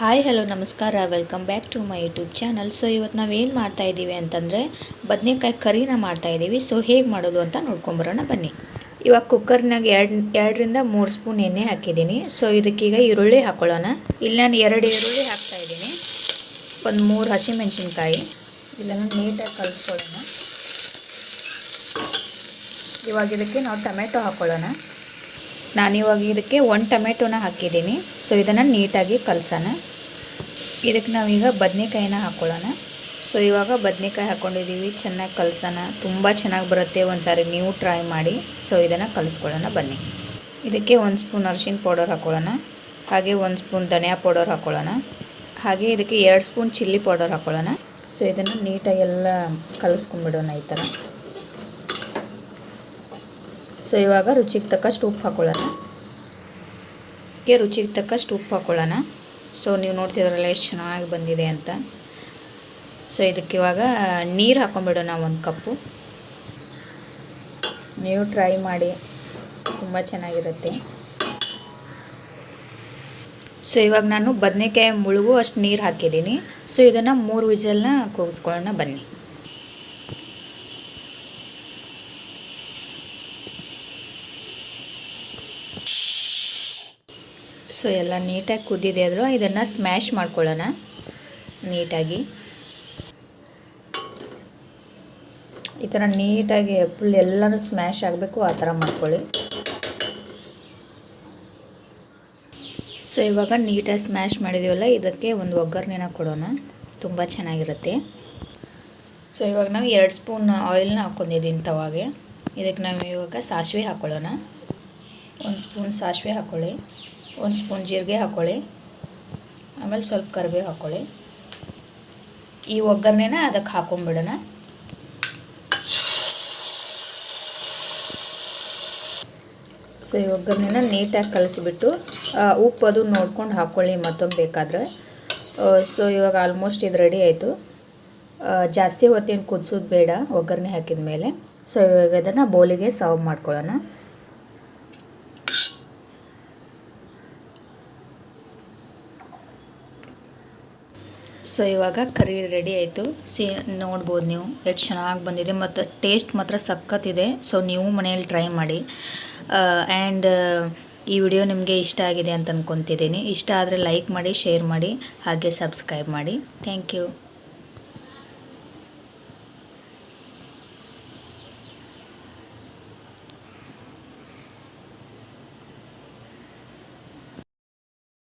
Hi hello ನಮಸ್ಕಾರ. Welcome back to my YouTube channel so ಇವತ್ತು ನಾವೇನು ಮಾಡ್ತಾಯಿದ್ದೀವಿ ಅಂತಂದರೆ, ಬದನೆಕಾಯಿ ಕರಿನ ಮಾಡ್ತಾ ಇದ್ದೀವಿ ಸೊ ಹೇಗೆ ಮಾಡೋದು ಅಂತ ನೋಡ್ಕೊಂಬರೋಣ ಬನ್ನಿ. ಇವಾಗ ಕುಕ್ಕರ್ನಾಗ ಎರಡು, ಎರಡರಿಂದ ಮೂರು ಸ್ಪೂನ್ ಎಣ್ಣೆ ಹಾಕಿದ್ದೀನಿ. ಸೊ ಇದಕ್ಕೀಗ ಈರುಳ್ಳಿ ಹಾಕೊಳ್ಳೋಣ. ಇಲ್ಲಿ ನಾನು ಎರಡು ಈರುಳ್ಳಿ ಹಾಕ್ತಾ ಇದ್ದೀನಿ. ಒಂದು ಮೂರು ಹಸಿಮೆಣಸಿನ್ಕಾಯಿ. ನಾನು ನೀಟಾಗಿ ಕಲಿಸ್ಕೊಳ್ಳೋಣ. ಇವಾಗ ಇದಕ್ಕೆ ನಾವು ಟೊಮೆಟೊ ಹಾಕ್ಕೊಳ್ಳೋಣ ನಾನಿವಾಗ ಇದಕ್ಕೆ ಒಂದು ಟೊಮೆಟೊನ ಹಾಕಿದ್ದೀನಿ. ಸೊ ಇದನ್ನು ನೀಟಾಗಿ ಕಲಸೋಣ. ಇದಕ್ಕೆ ನಾವೀಗ ಬದನೆಕಾಯಿನ ಹಾಕ್ಕೊಳ್ಳೋಣ ಸೊ ಇವಾಗ ಬದನೆಕಾಯಿ ಹಾಕ್ಕೊಂಡಿದ್ದೀವಿ ಚೆನ್ನಾಗಿ ಕಲಸೋಣ. ತುಂಬ ಚೆನ್ನಾಗಿ ಬರುತ್ತೆ. ಒಂದು ಸಾರಿ ನೀವು ಟ್ರೈ ಮಾಡಿ. ಸೊ ಇದನ್ನು ಕಲಿಸ್ಕೊಳ್ಳೋಣ ಬನ್ನಿ. ಇದಕ್ಕೆ ಒಂದು ಸ್ಪೂನ್ ಅರಿಶಿನ ಪೌಡರ್ ಹಾಕ್ಕೊಳ್ಳೋಣ ಹಾಗೆ ಒಂದು ಸ್ಪೂನ್ ಧನಿಯಾ ಪೌಡರ್ ಹಾಕ್ಕೊಳ್ಳೋಣ ಹಾಗೆ ಇದಕ್ಕೆ ಎರಡು ಸ್ಪೂನ್ ಚಿಲ್ಲಿ ಪೌಡರ್ ಹಾಕ್ಕೊಳ್ಳೋಣ ಸೊ ಇದನ್ನು ನೀಟಾಗಿ ಎಲ್ಲ ಕಲಿಸ್ಕೊಂಡ್ಬಿಡೋಣ ಈ ಥರ ಸೊ ಇವಾಗ ರುಚಿಗೆ ತಕ್ಕಷ್ಟು ಉಪ್ಪು ಹಾಕೊಳ್ಳೋಣ. ಗೆ ರುಚಿಗೆ ತಕ್ಕಷ್ಟು ಉಪ್ಪು ಹಾಕೊಳ್ಳೋಣ. ಸೊ ನೀವು ನೋಡ್ತಿದ್ರಲ್ಲ ಎಷ್ಟು ಚೆನ್ನಾಗಿ ಬಂದಿದೆ ಅಂತ. ಸೊ ಇದಕ್ಕೆ ಇವಾಗ ನೀರು ಹಾಕೊಂಬಿಡೋಣ ಒಂದು ಕಪ್ಪು. ನೀವು ಟ್ರೈ ಮಾಡಿ. ತುಂಬ ಚೆನ್ನಾಗಿರುತ್ತೆ. ಸೊ ಇವಾಗ ನಾನು ಬದನೆಕಾಯಿ ಮುಳುಗು ಅಷ್ಟು ನೀರು ಹಾಕಿದ್ದೀನಿ. ಸೊ ಇದನ್ನು ಮೂರು ವಿಜಲ್ನ ಕೂಗಿಸ್ಕೊಳ್ಳೋಣ ಬನ್ನಿ. ಸೊ ಎಲ್ಲ ನೀಟಾಗಿ ಕುದ್ದಿದೆ ಆದರೂ ಇದನ್ನು ಸ್ಮ್ಯಾಶ್ ಮಾಡ್ಕೊಳ್ಳೋಣ. ನೀಟಾಗಿ. ಈ ಥರ ನೀಟಾಗಿ ಫುಲ್ ಎಲ್ಲನೂ ಸ್ಮ್ಯಾಶ್ ಆಗಬೇಕು, ಆ ಥರ ಮಾಡ್ಕೊಳ್ಳಿ. ಸೊ ಇವಾಗ ನೀಟಾಗಿ ಸ್ಮ್ಯಾಶ್ ಮಾಡಿದ್ದೀವಲ್ಲ ಇದಕ್ಕೆ ಒಂದು ಒಗ್ಗರಣೆನ ಕೊಡೋಣ. ತುಂಬ ಚೆನ್ನಾಗಿರುತ್ತೆ. ಸೊ ಇವಾಗ ನಾವು ಎರಡು ಸ್ಪೂನ್ ಆಯಿಲ್ನ ಹಾಕ್ಕೊಂಡಿದ್ದೀನಿ ತವಾಗೆ ಇದಕ್ಕೆ ನಾವು ಇವಾಗ ಸಾಸಿವೆ ಹಾಕ್ಕೊಳ್ಳೋಣ ಒಂದು ಸ್ಪೂನ್ ಸಾಸಿವೆ ಹಾಕ್ಕೊಳ್ಳಿ ಒಂದು ಸ್ಪೂನ್ ಜೀರಿಗೆ ಹಾಕ್ಕೊಳ್ಳಿ ಆಮೇಲೆ ಸ್ವಲ್ಪ ಕರಿಬೇವು ಹಾಕ್ಕೊಳ್ಳಿ ಈ ಒಗ್ಗರಣೆನ ಅದಕ್ಕೆ ಹಾಕೊಂಬಿಡೋಣ. ಸೊ ಈ ಒಗ್ಗರಣೆನ ನೀಟಾಗಿ ಕಲಸಿಬಿಟ್ಟು ಉಪ್ಪು ಅದು ನೋಡ್ಕೊಂಡು ಹಾಕ್ಕೊಳ್ಳಿ ಮತ್ತೊಮ್ಮೆ ಬೇಕಾದರೆ. ಸೊ ಇವಾಗ ಆಲ್ಮೋಸ್ಟ್ ಇದು ರೆಡಿ ಆಯಿತು. ಜಾಸ್ತಿ ಹೊತ್ತೇನು ಕುದಿಸೋದು ಬೇಡ ಒಗ್ಗರಣೆ ಹಾಕಿದ ಮೇಲೆ ಸೊ ಇವಾಗ ಅದನ್ನು ಬೋಲಿಗೆ ಸರ್ವ್ ಮಾಡ್ಕೊಳ್ಳೋಣ. ಸೊ ಇವಾಗ ಕರಿ ರೆಡಿ ಆಯಿತು. ಸಿ ನೋಡ್ಬೋದು ನೀವು. ಎಷ್ಟು ಚೆನ್ನಾಗಿ ಬಂದಿದೆ ಮತ್ತು ಟೇಸ್ಟ್ ಮಾತ್ರ ಸಖತ್ತಿದೆ ಸೊ ನೀವು ಮನೆಯಲ್ಲಿ ಟ್ರೈ ಮಾಡಿ. ಆ್ಯಂಡ್ ಈ ವಿಡಿಯೋ ನಿಮಗೆ ಇಷ್ಟ ಆಗಿದೆ ಅಂತ ಅಂದ್ಕೊತಿದ್ದೀನಿ ಇಷ್ಟ ಆದರೆ ಲೈಕ್ ಮಾಡಿ ಶೇರ್ ಮಾಡಿ, ಹಾಗೆ ಸಬ್ಸ್ಕ್ರೈಬ್ ಮಾಡಿ. Thank you